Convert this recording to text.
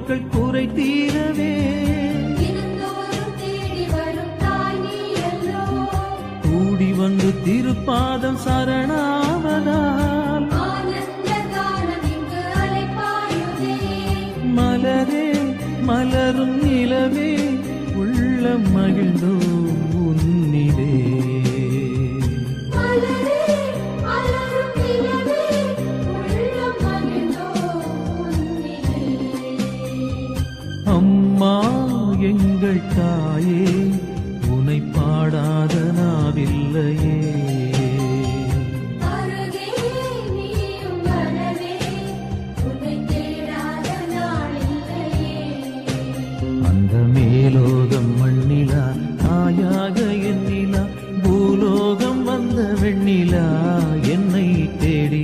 நோய்கள் குறை தீரவே. கூடி வந்து திருப்பாதம் சரணாவதால். மலரே மலரும் நிலவே உள்ளம் மகிழ்ந்தோம் எங்கள் தாயே உனை பாடாத நாவில்லையே. அந்த மேலோகம் மண்ணிலா தாயாக எண்ணிலா பூலோகம் வந்த வெண்ணிலா என்னை தேடி